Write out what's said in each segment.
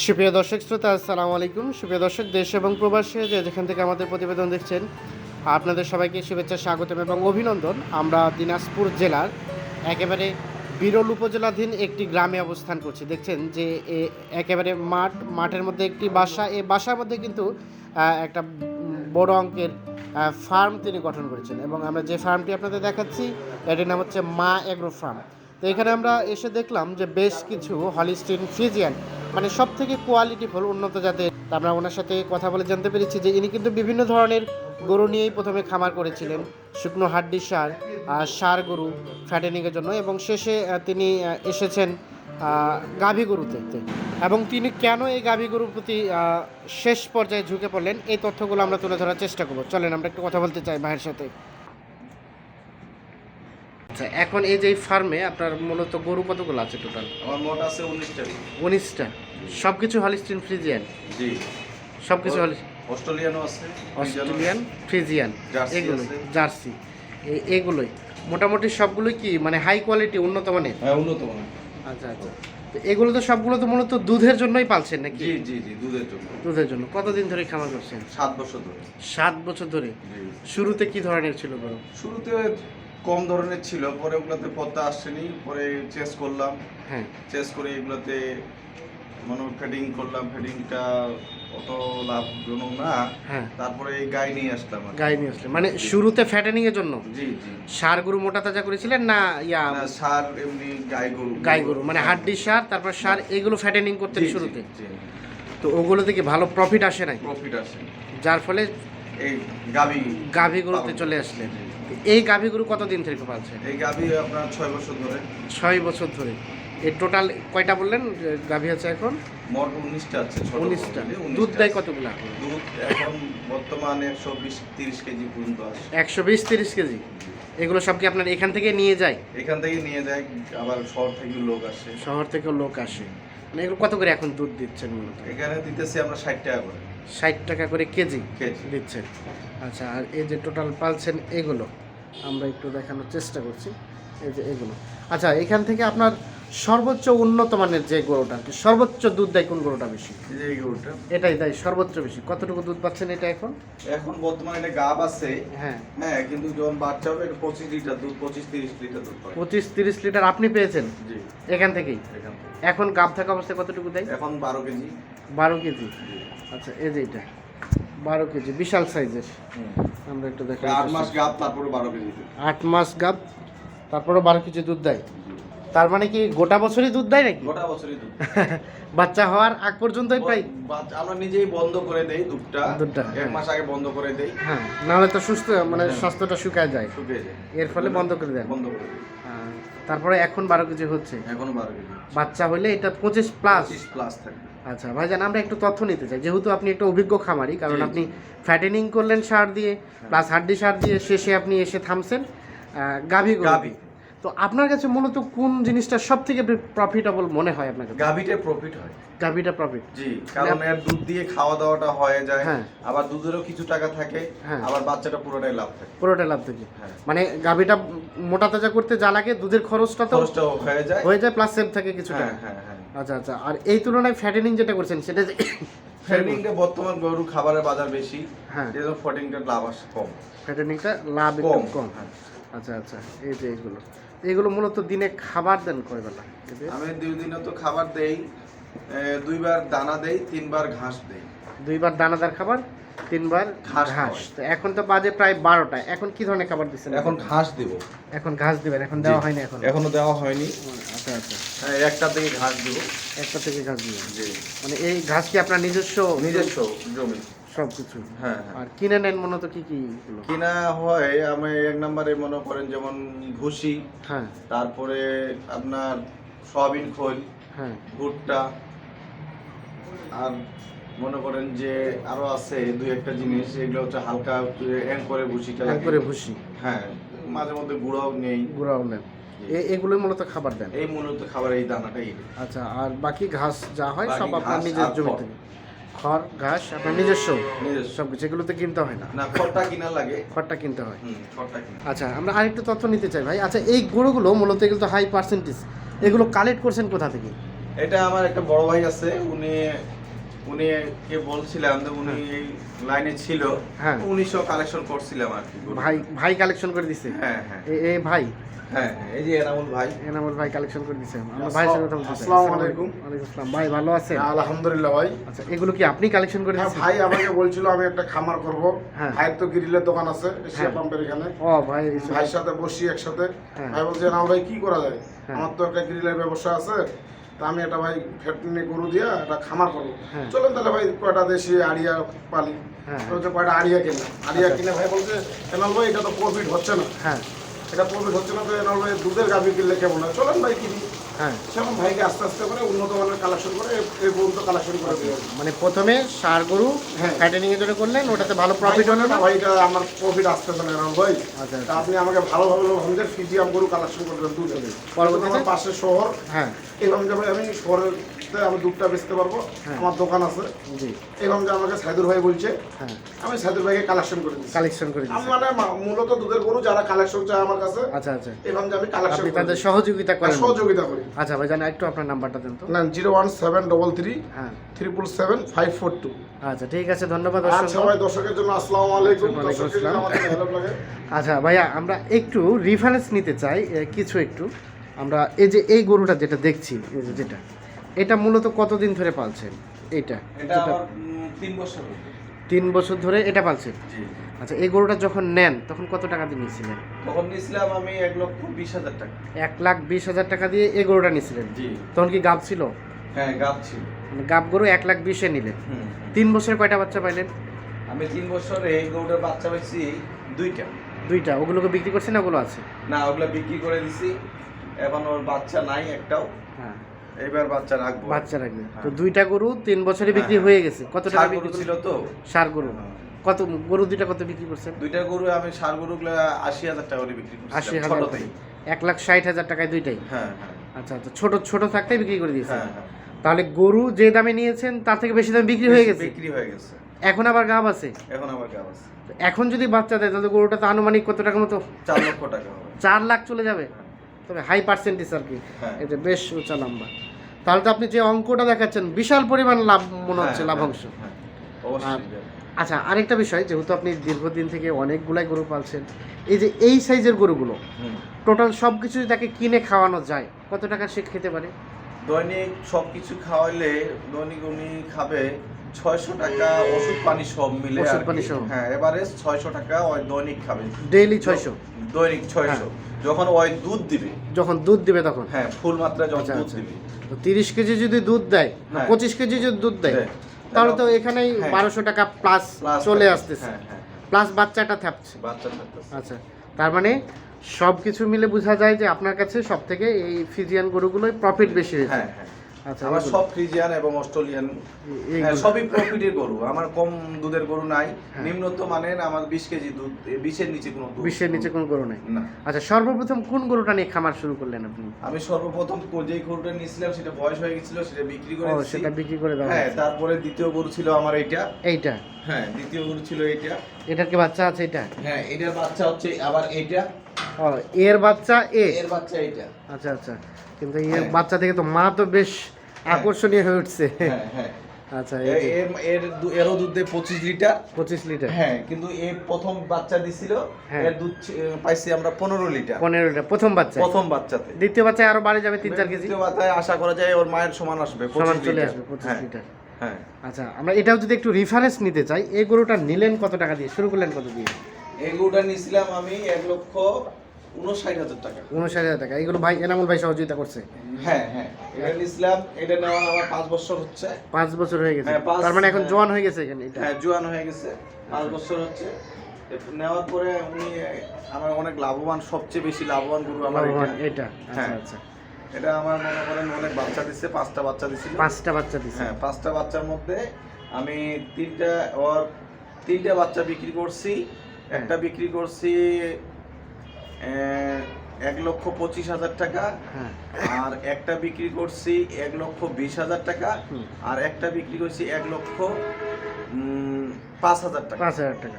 সুপ্রিয় দর্শক শ্রোতা, আসসালামু আলাইকুম। সুপ্রিয় দর্শক, দেশ এবং প্রবাসে যে যেখান থেকে আমাদের প্রতিবেদন দেখছেন, আপনাদের সবাইকে শুভেচ্ছা, স্বাগতম এবং অভিনন্দন। আমরা দিনাজপুর জেলার একেবারে বিরল উপজেলাধীন একটি গ্রামে অবস্থান করছি। দেখছেন যে একেবারে মাঠ, মাঠের মধ্যে একটি বাসা এই বাসার মধ্যে কিন্তু একটা বড় অঙ্কের ফার্ম তিনি গঠন করেছেন এবং আমরা যে ফার্মটি আপনাদের দেখাচ্ছি, এটির নাম হচ্ছে মা এগ্রো ফার্ম। তো এখানে আমরা এসে দেখলাম যে বেশ কিছু হলিস্টিন ফ্রিজিয়ান মানে সব থেকে কোয়ালিটিফুল উন্নত জাতের। আমরা ওনার সাথে কথা বলে জানতে পেরেছি যে ইনি কিন্তু বিভিন্ন ধরনের গরু নিয়েই প্রথমে খামার করেছিলেন। শুকনো হাড্ডি সার সার গরু ফ্যাটেনিংয়ের জন্য এবং শেষে তিনি এসেছেন গাভী গরু গরুতে এবং তিনি কেন এই গাভী গরুর প্রতি শেষ পর্যায়ে ঝুঁকে পড়লেন, এই তথ্যগুলো আমরা তুলে ধরার চেষ্টা করব। চলেন, আমরা একটু কথা বলতে চাই ভাইয়ের সাথে। আচ্ছা এখন এই যে ফার্মে আপনার মূলত গরু কতগুলো আছে টোটাল আমার মোট আছে উনিশটা। উনিশটা। সব কিছু হলিস্টিন ফ্রিজিয়ান জি। সব কিছু হল অস্ট্রেলিয়ানও আছে অস্ট্রেলিয়ান ফ্রিজিয়ান এগুলোই জার্সি এগুলোই। মোটামুটি সবগুলোই কি মানে হাই কোয়ালিটি উন্নত মানের? হ্যাঁ উন্নত মানের। আচ্ছা আচ্ছা। তো এগুলো তো সবগুলো তো মূলত দুধের জন্যই পালছেন নাকি? জি জি জি দুধের জন্য। দুধের জন্য। কতদিন ধরে খামার করছেন? সাত বছর ধরে। সাত বছর ধরে। শুরুতে কি ধরনের ছিল গরু? শুরুতে কম ধরনের ছিল পরে ওগুলোতে পদ্মা আসছেনি পরে চেস করলাম। হ্যাঁ। চেস করে এগুলোতে মানে ফেডিং করলাম ফেডিংটা অত লাভজনক না। হ্যাঁ। তারপরে এই গাই নিয়ে আসলাম গাই নিয়ে আসলে মানে শুরুতে ফ্যাটেনিং এর জন্য? জি জি। সার গরু মোটা তাজা করেছিলেন না ইয়া সার এমনি গাই গরু। গাই গরু মানে হাড্ডি সার তারপর সার এগুলো ফ্যাটেনিং করতেন শুরুতে? তো ওগুলো থেকে ভালো প্রফিট আসে নাই প্রফিট আসে। যার ফলে এই গাবি গাভী গরুতে চলে আসলেন। এই গাভী গরু কতদিন থেকে পালছেন? এই গাভি আপনার ছয় বছর ধরে। ছয় বছর ধরে। এই টোটাল কয়টা বললেন গাভী আছে এখন? মোট উনিশটা আছে উনিশটা। দুধ দেয় আছে। কতগুলা দুধ এখন বর্তমানে একশো বিশ তিরিশ কেজি পর্যন্ত আসে একশো বিশ তিরিশ কেজি। এগুলো সব কি আপনার এখান থেকে নিয়ে যায়? এখান থেকে নিয়ে যায় আবার শহর থেকে লোক আসে। শহর থেকেও লোক আসে। মানে এগুলো কত করে এখন দুধ দিচ্ছেন মূলত? এখানে দিতেছি আমরা ষাট টাকা করে। ষাট টাকা করে কেজি কেজি। দিচ্ছেন। আচ্ছা আর এই যে টোটাল পালছেন এগুলো? আমরা একটু দেখানোর চেষ্টা করছি। এই যে এগুলো। আচ্ছা এখান থেকে আপনার সর্বোচ্চ উন্নত মানের যে গরুটা আর কি সর্বোচ্চ দুধ দেয় কোন গরুটা বেশি? এই গরুটা। এটাই দেয় সর্বোচ্চ বেশি। কতটুকু দুধ পাচ্ছেন এটা এখন? এখন বর্তমানে এটা গাব আছে। হ্যাঁ। হ্যাঁ কিন্তু যখন বাচ্চা হবে এটা পঁচিশ লিটার দুধ পঁচিশ তিরিশ লিটার দুধ পাবে। পঁচিশ তিরিশ লিটার আপনি পেয়েছেন? জি। এখান থেকেই? এখন গাব থাকা অবস্থায় কতটুকু দেয়? এখন বারো কেজি। বারো কেজি। আচ্ছা এই যে এটা। বারো কেজি বিশাল সাইজের। আমরা একটু দেখো আট মাস গাব তারপরে বারো কেজি আট মাস গাব তারপরে বারো কেজি দুধ দেয়। তার মানে কি গোটা বছরই দুধ দেয় নাকি? গোটা বছরই দুধ। বাচ্চা হওয়ার আগ পর্যন্তই প্রায় আমরা নিজেই বন্ধ করে দেই দুধটা। দুধটা, এক হ্যাঁ। মাস আগে বন্ধ করে দেই। হ্যাঁ নাহলে তো সুস্থ মানে হ্যাঁ। স্বাস্থ্যটা শুকায় যায়। শুকিয়ে যায়। এর ফলে বন্ধ করে দেন। বন্ধ করে হ্যাঁ, তারপরে এখন বারো কেজি হচ্ছে। এখনও বারো কেজি বাচ্চা হলে এটা পঁচিশ প্লাস প্লাস থাকবে। আচ্ছা ভাইজান আমরা একটু তথ্য নিতে চাই। যেহেতু আপনি একটা অভিজ্ঞ খামারি কারণ। আপনি ফ্যাটেনিং করলেন সার দিয়ে প্লাস হাড্ডি সার দিয়ে শেষে আপনি এসে থামছেন গাভী গাভী। তো আপনার কাছে মূলত কোন জিনিসটা সব থেকে প্রফিটেবল মনে হয় আপনার কাছে? গাভিতে প্রফিট হয়। গাভীটা প্রফিট জি কারণ এর দুধ দিয়ে খাওয়া দাওয়াটা হয়ে যায় হ্যাঁ। আবার দুধেরও কিছু টাকা থাকে হ্যাঁ। আবার বাচ্চাটা পুরোটাই লাভ থাকে। পুরোটা লাভ থেকে। হ্যাঁ। মানে গাভীটা মোটা তাজা করতে যা লাগে দুধের খরচটা তো হয়ে যায়। হয়ে যায় প্লাস সেভ থাকে কিছু হ্যাঁ টাকা। হ্যাঁ হ্যাঁ। আচ্ছা আচ্ছা। আর এই তুলনায় ফ্যাটেনিং যেটা করছেন সেটা যে ফ্যাটেনিংটা বর্তমান গরু খাবারের বাজার বেশি হ্যাঁ। যেহেতু ফ্যাটেনিংটা লাভ আসে কম। ফ্যাটেনিংটা লাভ কম কম। হ্যাঁ। আচ্ছা আচ্ছা। এই যে এইগুলো। এগুলো মূলত দিনে খাবার দেন কয় বেলা? আমি দুই দিনে তো খাবার দেই দুইবার দানা দেই তিনবার ঘাস দেই। দুইবার দানাদার খাবার? তিনবার ঘাস তো এখন তো বাজে প্রায় বারোটা। এখন কি ধরনের খাবার দিচ্ছেন এখন ঘাস দেব। এখন ঘাস দিবেন? এখন দেওয়া হয়নি এখন? এখনও দেওয়া হয়নি। আচ্ছা আচ্ছা। হ্যাঁ, একটা থেকে ঘাস দেব। একটা থেকে ঘাস দিবেন? জি। মানে এই ঘাস কি আপনার নিজস্ব? নিজস্ব জমি। সব কিছু হ্যাঁ হ্যাঁ। আর কিনে নেন মূলত কি কি? কিনা হয় আমি এক নম্বরে মনে করেন যেমন ভুসি হ্যাঁ। তারপরে আপনার সয়াবিন খোল হ্যাঁ। ভুট্টা আর মনে করেন যে আরও আছে দুই একটা জিনিস এগুলো হচ্ছে হালকা হ্যাং করে ভুসিটা হ্যাঁ করে ভুসি। হ্যাঁ মাঝে মধ্যে গুঁড়াও নেই। গুঁড়াও নেন এ- এগুলোই মূলত খাবার দেন? এই মূলত খাবার এই দানাটাই। আচ্ছা আর বাকি ঘাস যা হয় সব আপনার নিজের আর জমি খড়। থেকে খড় ঘাস আপনার নিজস্ব। সব কিছু এগুলোতে কিনতে হয় না? না খড়টা কিনা লাগে। খড়টা কিনতে হয়। আচ্ছা আমরা আরেকটু তথ্য নিতে চাই ভাই। আচ্ছা এই গরুগুলো মূলত এগুলো তো হাই পার্সেন্টেজ এগুলো কালেক্ট করছেন কোথা থেকে? এটা আমার একটা বড় ভাই আছে উনি উনি কে বলছিলাম যে উনি এই লাইনে ছিল হ্যাঁ। উনি সব কালেকশন করছিলাম আর কি। ভাই ভাই কালেকশন করে দিছে? হ্যাঁ হ্যাঁ। ভাই? হ্যাঁ হ্যাঁ, এই যে এনামুল ভাই। এনামুল ভাই কালেকশন করে দিছে। আমরা আসসালাম- সাথে কথা বলতে আসসালামু আসসালামু আলাইকুম। ওয়ালাইকুম আসসালাম। ভাই ভালো আছেন? হ্যাঁ, আলহামদুলিল্লাহ ভাই। আচ্ছা এগুলো কি আপনি কালেকশন করে হ্যাঁ দিয়েছেন ভাই আমাকে বলছিল আমি একটা খামার করব। হ্যাঁ। ভাইয়ের তো গ্রিলের দোকান আছে এশিয়া হ্যাঁ। পাম্পের এখানে। ও ভাই ভাইয়ের সাথে বসি একসাথে। হ্যাঁ। ভাই বলছে না ভাই কি করা যায়? হ্যাঁ। আমার তো একটা গ্রিলের ব্যবসা আছে। তা আমি একটা ভাই ফ্যাক্টরি গরু দিয়ে একটা খামার করব। চলেন চলুন তাহলে ভাই কয়টা দেশি আড়িয়া পালি? হ্যাঁ। বলছে কয়টা আড়িয়া কিনে আড়িয়া কিনে ভাই বলছে এনাল ভাই এটা তো প্রফিট হচ্ছে না। হ্যাঁ। এটা প্রফিট হচ্ছে না তো এনল ভাই দুধের গাভি কিনলে কেমন হয়? চলেন ভাই কিনি। হ্যাঁ সেরকম ভাইকে আস্তে আস্তে করে উন্নত মানের কালেকশন করে এই- পর্যন্ত কালেকশন করে দিয়ে মানে প্রথমে সার গরু হ্যাঁ। ফ্যাটেনিং এর জন্য করলেন ওটাতে ভালো প্রফিট হলো না? ভাইটা আমার প্রফিট আসতে না এরকম ভাই আচ্ছা, তা আপনি আমাকে ভালোভাবে ভাবছেন ফিজিয়াম গরু কালেকশন করবেন দুধ পরবর্তীতে? পাশে শহর। হ্যাঁ। এরকম যাবে আমি আমি শহরেতে আমি দুধটা বেচতে পারব। হ্যাঁ। আমার দোকান আছে। জি। এরকম আমাকে সাইদুর ভাই বলছে হ্যাঁ। আমি সাইদুর ভাইকে কালেকশন করে দিচ্ছি কালেকশন করে দিয়েছেন মানে মূলত দুধের গরু যারা কালেকশন চায় আমার কাছে আচ্ছা আচ্ছা। এরকম যে আমি কালেকশন আপনি তাদের সহযোগিতা করেন। সহযোগিতা করি। আচ্ছা ভাই জানা একটু আপনার নাম্বারটা দেন তো। না zero one seven double three হ্যাঁ। Triple seven five four two. আচ্ছা ঠিক আছে ধন্যবাদ অসংখ্য। ভাই দর্শকের জন্য আসসালামু আলাইকুম। আচ্ছা ভাইয়া আমরা একটু রেফারেন্স নিতে চাই কিছু একটু। আমরা এই যে এই গরুটা যেটা দেখছি যেটা। এটা মূলত কতদিন ধরে পালছেন? এটা যেটা তিন বছর তিন বছর ধরে এটা পালছেন? জি। আচ্ছা এই গরুটা যখন নেন তখন কত টাকা দিয়ে নিয়েছিলেন? তখন নিয়েছিলাম আমি এক লক্ষ বিশ হাজার টাকা। এক লাখ বিশ হাজার টাকা দিয়ে এই গরুটা নিয়েছিলেন? জি। তখন কি গাব ছিল? হ্যাঁ গাব ছিল। মানে গাব গরু এক লাখ বিশে নিলেন। তিন বছরে কয়টা বাচ্চা পাইলেন? আমি তিন বছরে এই গরুটার বাচ্চা পেয়েছি দুইটা। দুইটা। ওগুলোকে বিক্রি করছেন না ওগুলো আছে? না ওগুলা বিক্রি করে দিছি। এখন ওর বাচ্চা নাই একটাও। হ্যাঁ। এবার বাচ্চা রাখব। বাচ্চা রাখবেন তো হ্যাঁ। দুইটা গরু তিন বছরে বিক্রি হ্যাঁ। হয়ে গেছে। কত টাকা বিক্রি গরু ছিল তো। সার গরু। হ্যাঁ। কত গরু দুইটা কত বিক্রি করছেন? দুইটা গরু আমি সার গরুগুলা আশি হাজার টাকা করে বিক্রি করছি আশি হাজার এক লাখ ষাট হাজার টাকায় দুইটাই? হ্যাঁ হ্যাঁ। আচ্ছা আচ্ছা। ছোট ছোট থাকতেই বিক্রি করে দিয়েছেন। হ্যাঁ হ্যাঁ। তাহলে গরু যে দামে নিয়েছেন তার থেকে বেশি দামে বিক্রি হয়ে গেছে? বিক্রি হয়ে গেছে। এখন আবার গাব আছে? এখন আমার গাব আছে। এখন যদি বাচ্চা দেয় তাহলে গরুটা তো আনুমানিক কত টাকা মতো? চার লক্ষ টাকা চার লাখ চলে যাবে? তবে হাই পার্সেন্টেজ আর কি। হ্যাঁ। এটা বেশ উঁচা লম্বা। তাহলে তো আপনি যে অঙ্কটা দেখাচ্ছেন বিশাল পরিমাণ লাভ মনে হচ্ছে হ্যাঁ, লাভাংশ। হ্যাঁ, আচ্ছা আরেকটা বিষয় যেহেতু আপনি দীর্ঘদিন থেকে অনেকগুলাই গরু পালছেন এই যে এই সাইজের গরুগুলো টোটাল সব কিছু তাকে কিনে খাওয়ানো যায় কত টাকা সে খেতে পারে? দৈনিক সব কিছু খাওয়াইলে দৈনিক উনি খাবে ছয়শো টাকা ওষুধ পানি সব মিলে ওষুধ পানি সহ। হ্যাঁ এভারেজ ছয়শো টাকা ওই দৈনিক খাবে। ডেইলি ছয়শো। দৈনিক ছয়শো। যখন ওই দুধ দিবে। যখন দুধ দিবে তখন? হ্যাঁ ফুল মাত্রায় যখন আচ্ছা, দুধ আচ্ছা। দিবে। তিরিশ কেজি যদি দুধ দেয় হ্যাঁ। পঁচিশ কেজি যদি দুধ দেয়। তাহলে তো এখানেই হ্যাঁ। বারোশো টাকা প্লাস চলে। আসতেছে। হ্যাঁ হ্যাঁ প্লাস বাচ্চাটা থাকছে। বাচ্চা আচ্ছা তার মানে সব কিছু মিলে বোঝা যায় যে আপনার কাছে সব থেকে এই ফিজিয়ান গরুগুলোই প্রফিট বেশি হয়েছে। হ্যাঁ হ্যাঁ। আমার সব ফ্রিজিয়ান এবং অস্ট্রেলিয়ান হ্যাঁ, সবই প্রফিটের গরু। আমার কম দুধের গরু নাই। হ্যাঁ। নিম্নত মানের আমার বিশ কেজি দুধ বিশের নিচে কোনো দুধ বিশ্বের নিচে কোনো গরু নেই? আচ্ছা সর্বপ্রথম কোন গরুটা নিয়ে খামার শুরু করলেন আপনি? আমি সর্বপ্রথম যেই গরুটা নিয়েছিলাম সেটা বয়স হয়ে গেছিল সেটা বিক্রি করে সেটা বিক্রি করে দেওয়া হ্যাঁ তারপরে দ্বিতীয় গরু ছিল আমার এইটা। এইটা? হ্যাঁ দ্বিতীয় গরু ছিল এইটা। এটার কি বাচ্চা আছে এটা? হ্যাঁ এটার বাচ্চা হচ্ছে আবার এইটা। ও এর বাচ্চা এ? এর বাচ্চা এইটা। আচ্ছা আচ্ছা। কিন্তু এর হ্যাঁ। বাচ্চা থেকে তো মা তো বেশ আকর্ষণীয় হয়ে উঠছে। হ্যাঁ হ্যাঁ। আচ্ছা এ- এর এর এরও দুধ দেয় পঁচিশ লিটার। পঁচিশ লিটার। হ্যাঁ কিন্তু এর প্রথম বাচ্চা দিছিল হ্যাঁ। এর দুধ পাইছি আমরা পনেরো লিটার। পনেরো লিটার প্রথম বাচ্চা। প্রথম বাচ্চাতে। দ্বিতীয় বাচ্চায় আরও বাড়ে যাবে তিন চার কেজি? দ্বিতীয় বাচ্চায় আশা করা যায় ওর মায়ের সমান আসবে সমান চলে আসবে পঁচিশ হ্যাঁ, লিটার। হ্যাঁ। আচ্ছা আমরা এটাও যদি একটু রেফারেন্স নিতে চাই এই গরুটা নিলেন কত টাকা দিয়ে? শুরু করলেন কত দিয়ে? এই গরুটা নিয়েছিলাম আমি এক লক্ষ উনষাট হাজার টাকা। উনষাট হাজার টাকা। এইগুলো ভাই এনামুল ভাই সহযোগিতা করছে। হ্যাঁ হ্যাঁ। এটা নিয়েছিলাম এটা নেওয়া আমার পাঁচ বছর হচ্ছে। পাঁচ বছর হয়ে গেছে। হ্যাঁ, তার মানে এখন হ্যাঁ। জোয়ান হয়ে গেছে এখানে এটা। হ্যাঁ জোয়ান হয়ে গেছে। পাঁচ বছর হচ্ছে। নেওয়ার পরে উনি আমার অনেক লাভবান সবচেয়ে বেশি লাভবান গরু আমার এটা। আচ্ছা। আচ্ছা। এটা আমার মনে করেন অনেক বাচ্চা দিচ্ছে পাঁচটা বাচ্চা দিছিল। পাঁচটা বাচ্চা দিছে। হ্যাঁ পাঁচটা বাচ্চার মধ্যে আমি তিনটা ওর তিনটা বাচ্চা বিক্রি করছি। একটা বিক্রি করছি এক লক্ষ পঁচিশ হাজার টাকা হ্যাঁ। আর একটা বিক্রি করছি এক লক্ষ বিশ হাজার টাকা আর একটা বিক্রি করছি এক লক্ষ পাঁচ হাজার টাকা। পাঁচ হাজার টাকা।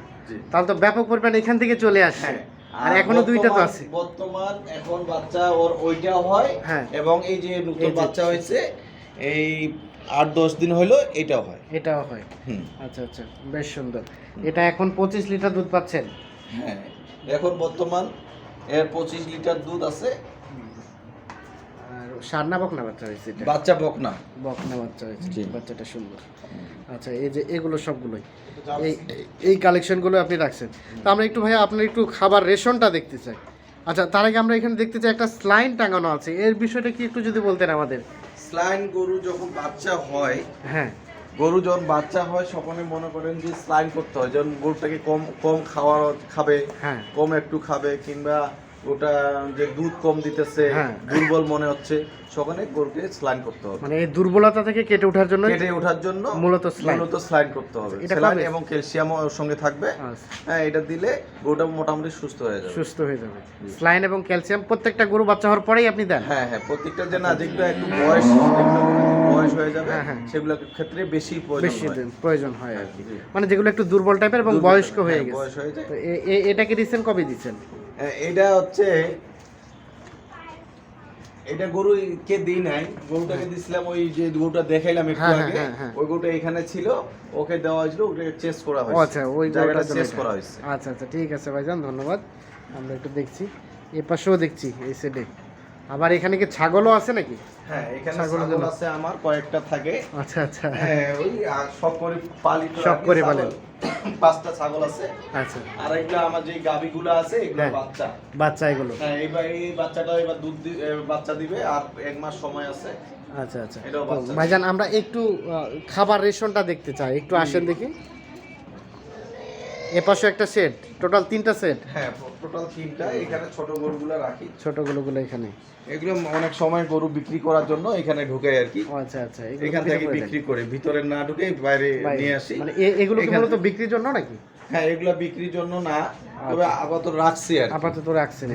তাহলে তো ব্যাপক পরিমাণ এখান থেকে চলে আসছে। হ্যাঁ আর এখনও দুইটা তো আছে। বর্তমান এখন বাচ্চা ওর ওইটাও হয় হ্যাঁ। এবং এই যে নতুন বাচ্চা হয়েছে এই আট দশ দিন হলো এটাও হয়। এটাও হয়। আচ্ছা আচ্ছা। বেশ সুন্দর। এটা এখন পঁচিশ লিটার দুধ পাচ্ছেন? হ্যাঁ এখন বর্তমান এর পঁচিশ লিটার দুধ আছে। আর সারনা বকনা বাচ্চা হয়েছে বাচ্চা বকনা। বকনা বাচ্চা হয়েছে বাচ্চাটা সুন্দর। আচ্ছা এই যে এগুলো সবগুলোই। এই এই কালেকশনগুলো আপনি রাখছেন। তো আমরা একটু ভাইয়া আপনার একটু খাবার রেশনটা দেখতে চাই। আচ্ছা তার আগে আমরা এখানে দেখতে চাই একটা স্লাইন টাঙানো আছে। এর বিষয়টা কি একটু যদি বলতেন আমাদের? স্লাইন গরু যখন বাচ্চা হয় হ্যাঁ। গরু যখন বাচ্চা হয় সকলে মনে করেন যে স্লাইন করতে হয়। যখন গরুটাকে কম কম খাওয়ার খাবে হ্যাঁ। কম একটু খাবে কিংবা ওটা যে দুধ কম দিতেছে হ্যাঁ। দুর্বল মনে হচ্ছে সেখানে গরুকে স্লাইন করতে হবে। মানে এই দুর্বলতা থেকে কেটে ওঠার জন্য কেটে ওঠার জন্য মূলত স্লাইন মূলত স্লাইন করতে হবে। স্লাইন এবং ক্যালসিয়াম ওর সঙ্গে থাকবে। আচ্ছা, হ্যাঁ এটা দিলে গরুটা মোটামুটি সুস্থ হয়ে যাবে। সুস্থ হয়ে যাবে। স্লাইন এবং ক্যালসিয়াম প্রত্যেকটা গরু বাচ্চা হওয়ার পরেই আপনি দেন? হ্যাঁ হ্যাঁ প্রত্যেকটা যে না যেগুলো একটু বয়স বয়স হয়ে যাবে হ্যাঁ, হ্যাঁ। সেগুলোর ক্ষেত্রে বেশি প্রয়োজন বেশি প্রয়োজন হয় আর কি। মানে যেগুলো একটু দুর্বল টাইপের এবং বয়স্ক হ্যাঁ, হয়ে গেছে। বয়স হয়ে যায়। এটাকে রিসেন্ট কবে দিচ্ছেন? এটা হচ্ছে এটা গরু কে দিই নাই গরুটাকে দিছিলাম ওই যে গরুটা দেখাইলাম একটু আগে। ওই গরুটা এখানে ছিল ওকে দেওয়া হয়েছিল ওকে চেস করা হয়েছে। আচ্ছা ওই জায়গাটা চেস করা হয়েছে। আচ্ছা আচ্ছা ঠিক আছে ভাইজান ধন্যবাদ। আমরা একটু দেখছি এ পাশেও দেখছি এই সাইডে আবার এখানে কি ছাগলও আছে নাকি? হ্যাঁ এখানে ছাগল আছে আমার কয়েকটা থাকে। আচ্ছা আচ্ছা। হ্যাঁ ওই সব করে পালিত সব করে পালেন। পাঁচটা ছাগল আছে। আচ্ছা। আর এগুলো আমার যে গাবিগুলো আছে এগুলো হ্যাঁ। বাচ্চা। বাচ্চা এগুলো। হ্যাঁ এইবার এই বাচ্চাটা এবার দুধ বাচ্চা দিবে আর এক মাস সময় আছে। আচ্ছা আচ্ছা। ভাইজান আমরা একটু খাবার রেশনটা দেখতে চাই। একটু আসেন দেখি। এ পাশে একটা সেট টোটাল তিনটা সেট হ্যাঁ টোটাল তিনটা এখানে ছোট গরুগুলো রাখি। ছোটগুলোগুলো এখানে। এগুলো অনেক সময় গরু বিক্রি করার জন্য এখানে ঢুকাই আর কি। আচ্ছা আচ্ছা এখান বিক্রি থেকে করে বিক্রি করে ভিতরে না ঢুকে বাইরে। নিয়ে আসি। মানে এগুলো কি মূলত বিক্রির জন্য নাকি? হ্যাঁ এগুলো বিক্রির জন্য না তবে আপাতত রাখছি আর আপাতত রাখছেন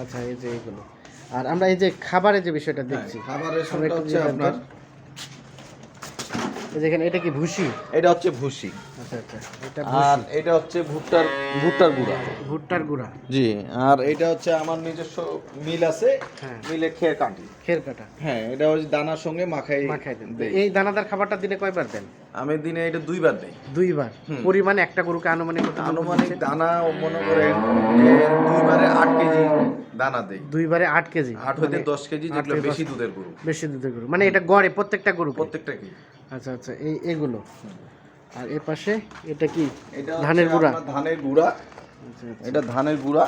আচ্ছা এই যে এগুলো। আর আমরা এই যে খাবারের যে বিষয়টা হ্যাঁ, দেখছি খাবারের সঙ্গে হচ্ছে আপনার এটা কি ভুসি? এটা হচ্ছে ভুসি। আচ্ছা আচ্ছা এটা আর এটা হচ্ছে ভুট্টার ভুট্টার গুঁড়া। ভুট্টার গুঁড়া। জি আর এটা হচ্ছে আমার নিজস্ব মিল আছে হ্যাঁ। মিলে খেয়ে কাটি। খের কাটা হ্যাঁ এটা হচ্ছে দানার সঙ্গে মাখাই মাখাই দেন। এই দানাদার খাবারটা দিনে কয়বার দেন? আমি দিনে এটা দুইবার দেই। দুইবার। পরিমাণ একটা গরুকে আনুমানিক আনুমানিক দানা মনে করেন দুইবারে আট কেজি দানা দেই। দুইবারে আট কেজি? আট হইতে মানে দশ কেজি যেগুলো বেশি দুধের গরু। বেশি দুধের গরু। মানে এটা গড়ে প্রত্যেকটা গরু প্রত্যেকটা কি আচ্ছা আচ্ছা এই এগুলো। আর এ পাশে এটা কি? এটা ধানের গুঁড়া। ধানের গুঁড়া। আচ্ছা আচ্ছা। এটা ধানের গুঁড়া।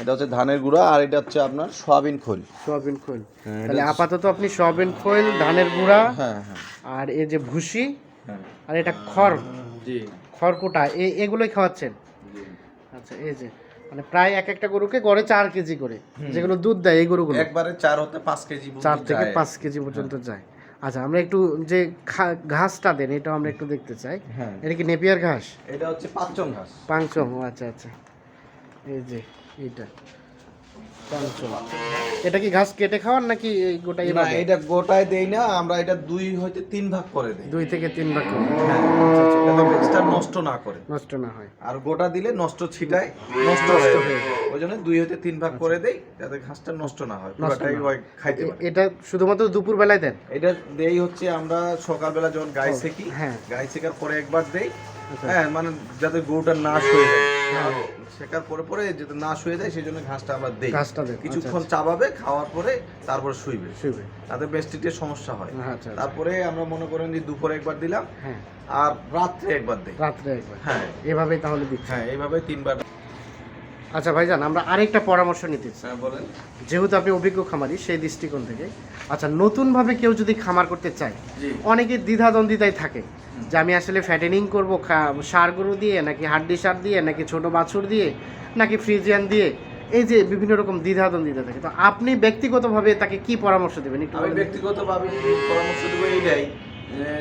এটা হচ্ছে ধানের গুঁড়া আর এটা হচ্ছে আপনার সয়াবিন খোল। সয়াবিন খোল। হ্যাঁ, তাহলে আপাতত আপনি সয়াবিন খোল ধানের গুঁড়া হ্যাঁ হ্যাঁ। আর এই যে ভুসি হ্যাঁ। আর এটা খড়। জি। খড়কুটা এই এগুলোই খাওয়াচ্ছেন? আচ্ছা এই যে মানে প্রায় এক একটা গরুকে গড়ে চার কেজি করে। যেগুলো দুধ দেয় এই গরুগুলো। একবারে চার হতে পাঁচ কেজি চার থেকে পাঁচ কেজি পর্যন্ত যায়। আচ্ছা আমরা একটু যে ঘাসটা দেন এটাও আমরা একটু দেখতে চাই। হ্যাঁ। এটা কি নেপিয়ার ঘাস? এটা হচ্ছে পাঁচচং ঘাস। পাংচম ও আচ্ছা আচ্ছা। এই যে এইটা। এটা কি ঘাস কেটে খাওয়ান নাকি এই গোটা না এটা গোটায় দেই না আমরা এটা দুই হইতে তিন ভাগ করে দেই। দুই থেকে তিন ভাগ করে। হ্যাঁ যাতে বীজটা নষ্ট না করে। নষ্ট না হয়। আর গোটা দিলে নষ্ট ছিটায় নষ্ট নষ্ট হয়ে ওই জন্য দুই হইতে তিন ভাগ করে দেই যাতে ঘাসটা নষ্ট না হয়। পুরোটাই খাইতে পারে। এটা শুধুমাত্র দুপুর বেলায় দেন? এটা দেই হচ্ছে আমরা সকালবেলা যখন গাই সেকি হ্যাঁ। গাই সেকার পরে একবার দেই। আচ্ছা। হ্যাঁ মানে যাতে গরুটা নাশ হয়ে যায়। শেখার পরে পরে যাতে নাশ হয়ে যায় সেই জন্য ঘাসটা আমরা দেই। ঘাসটা কিছুক্ষণ চাবাবে খাওয়ার পরে তারপরে শুইবে। শুবে তাতে বেস্টিটের সমস্যা হয়। আচ্ছা আচ্ছা। তারপরে আমরা মনে করেন যে দুপুরে একবার দিলাম হ্যাঁ। আর রাত্রে একবার দিই। রাত্রে একবার। হ্যাঁ। এভাবেই তাহলে দিচ্ছি। হ্যাঁ এইভাবে তিনবার। আচ্ছা ভাইজান আমরা আরেকটা পরামর্শ নিতে চাই। হ্যাঁ বলেন। যেহেতু আপনি অভিজ্ঞ খামারি সেই দৃষ্টিকোণ থেকে। আচ্ছা নতুনভাবে কেউ যদি খামার করতে চায় জি। অনেকে দ্বিধাদ্বন্দ্বিতায় থাকে। যে আমি আসলে ফ্যাটেনিং করব সার গরু দিয়ে নাকি হাড্ডি সার দিয়ে নাকি ছোট বাছুর দিয়ে নাকি ফ্রিজিয়ান দিয়ে এই যে বিভিন্ন রকম দ্বিধাদ্বন্দ্বিতা থাকে। তো আপনি ব্যক্তিগতভাবে তাকে কি পরামর্শ দেবেন? একটু আমি ব্যক্তিগতভাবে পরামর্শ দেবো এইটাই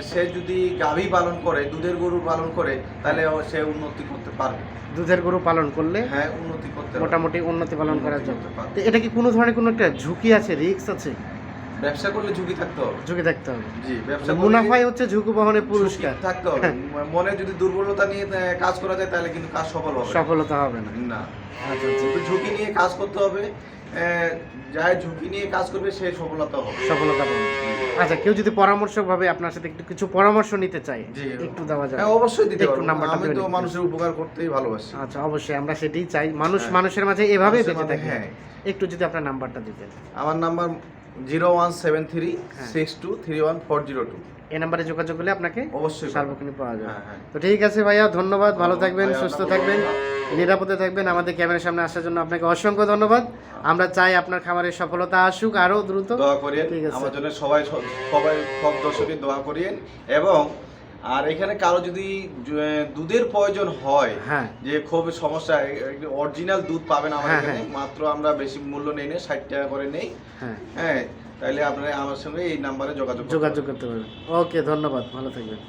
সে যদি গাভী পালন করে দুধের গরু পালন করে তাহলে সে উন্নতি করতে পারবে। দুধের গরু পালন করলে হ্যাঁ উন্নতি করতে মোটামুটি উন্নতি পালন করার জন্য। এটা কি কোনো ধরনের কোনো একটা ঝুঁকি আছে রিস্ক আছে? ব্যবসা করলে ঝুঁকি থাকতে হবে। ঝুঁকি থাকতে হবে। জি ব্যবসা মানে মুনাফাই হচ্ছে ঝুঁকি বহনের পুরস্কার। থাকতে হবে। মনে যদি দুর্বলতা নিয়ে কাজ করা যায় তাহলে কিন্তু কাজ সফল হবে সফলতা হবে না। না। আচ্ছা আচ্ছা। ঝুঁকি নিয়ে কাজ করতে হবে। ঝুঁকি নিয়ে কাজ করবে সে সফলতা হবে। সফলতা আচ্ছা কেউ যদি পরামর্শকভাবে আপনার সাথে একটু কিছু পরামর্শ নিতে চায় একটু দেওয়া যায় হ্যাঁ অবশ্যই দিতে পারব। নাম্বারটা আমি তো মানুষের উপকার করতেই ভালোবাসি। আচ্ছা অবশ্যই আমরা সেটাই চাই। মানুষ হ্যাঁ। মানুষের মাঝে এভাবেই মানুষের বেঁচে থাকে। হ্যাঁ। একটু যদি আপনার নাম্বারটা দিতেন। আমার number zero one seven three হ্যাঁ। Six two three one four zero two. এই নাম্বারে যোগাযোগ করলে আপনাকে অবশ্যই। সার্বক্ষণিক পাওয়া যাবে। হ্যাঁ হ্যাঁ। তো ঠিক আছে ভাইয়া ধন্যবাদ। ভালো থাকবেন সুস্থ থাকবেন নিরাপদে থাকবেন। আমাদের ক্যামেরার সামনে আসার জন্য আপনাকে অসংখ্য ধন্যবাদ। আমরা চাই আপনার খামারের সফলতা আসুক আরও দ্রুত। দোয়া করিয়েন। ঠিক আছে। আমার জন্য সবাই সবাই সব দর্শকই দোয়া করিয়েন এবং আর এখানে কারও যদি দুধের প্রয়োজন হয় হ্যাঁ। যে খুব সমস্যা অরিজিনাল দুধ পাবেন আমার হ্যাঁ, এখানে মাত্র আমরা বেশি মূল্য নেই নেই ষাট টাকা করে নেই। হ্যাঁ। হ্যাঁ তাহলে আপনারা আমার সঙ্গে এই নাম্বারে যোগাযোগ যোগাযোগ করতে পারবেন। ওকে ধন্যবাদ ভালো থাকবেন।